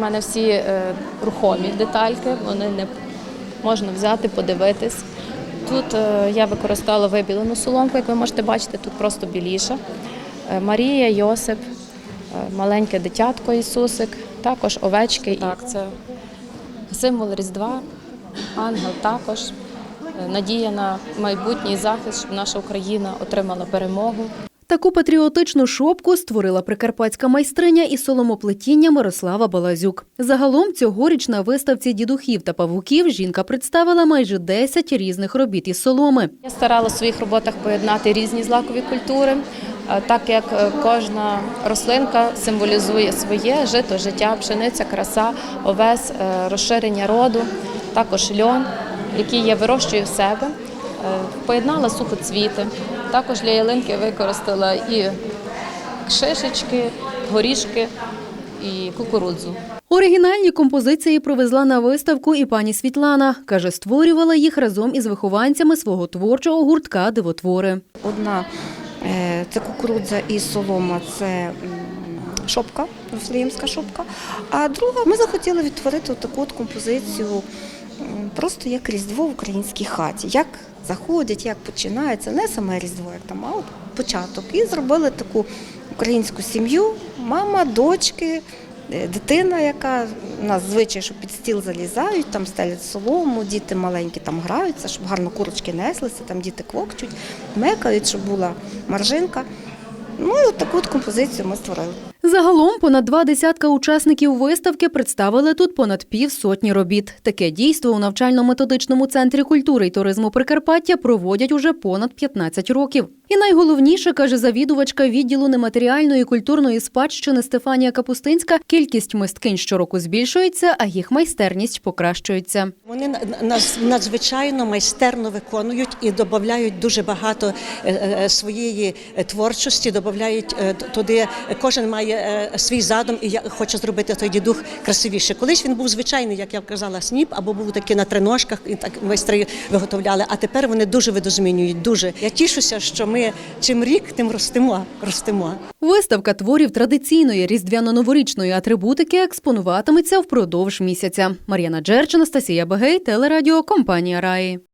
У мене всі е, рухомі детальки, вони не можна взяти, подивитись. Тут е, я використала вибілену соломку, як ви можете бачити, тут просто біліша. Е, Марія, Йосип, е, маленьке дитятко Ісусик, також овечки. Так, це символ Різдва, ангел також. Е, Надія на майбутній захист, щоб наша Україна отримала перемогу. Таку патріотичну шопку створила прикарпатська майстриня із соломоплетіння Мирослава Балазюк. Загалом цьогоріч на виставці дідухів та павуків жінка представила майже 10 різних робіт із соломи. Я старалася в своїх роботах поєднати різні злакові культури, так як е, кожна рослинка символізує своє жито, життя, пшениця, краса, овес, е, розширення роду, також льон, який я вирощую в себе. Е, Поєднала сухоцвіти. Також для ялинки використала і шишечки, горішки і кукурудзу. Оригінальні композиції привезла на виставку і пані Світлана. Каже, створювала їх разом із вихованцями свого творчого гуртка Дивотвори. Одна е, це кукурудза і солома, це шопка, вифлеємська шопка. А друга ми захотіли відтворити таку от композицію просто як Різдво в українській хаті. Як заходять, як починається, не саме Різдво, як там, а от початок. І зробили таку українську сім'ю, мама, дочки. е, Дитина, яка у нас звичай, що під стіл залізають, там стелять солому, діти маленькі там граються, щоб гарно курочки неслися, там діти квокчуть, мекають, щоб була маржинка. Ну і от таку от композицію ми створили. Загалом понад два десятка учасників виставки представили тут понад півсотні робіт. Таке дійство у навчально-методичному центрі культури і туризму Прикарпаття проводять уже понад 15 років. І найголовніше, каже завідувачка відділу нематеріальної культурної спадщини Стефанія Капустинська, кількість мисткинь щороку збільшується, а їх майстерність покращується. Вони надзвичайно майстерно виконують і додають дуже багато е, е, своєї е, творчості, додають туди. Кожен має е, свій задум і я хочу зробити той дідух красивіше. Колись він був звичайний, як я казала, сніп, або був такий на триножках, і так майстри виготовляли. А тепер вони дуже видозмінюють. Дуже я тішуся, що ми чим рік, тим ростемо. ростемо. Виставка творів традиційної різдвяно-новорічної атрибутики експонуватиметься впродовж місяця. Мар'яна Джерч, Анастасія Бегей, телерадіо, компанія Раї.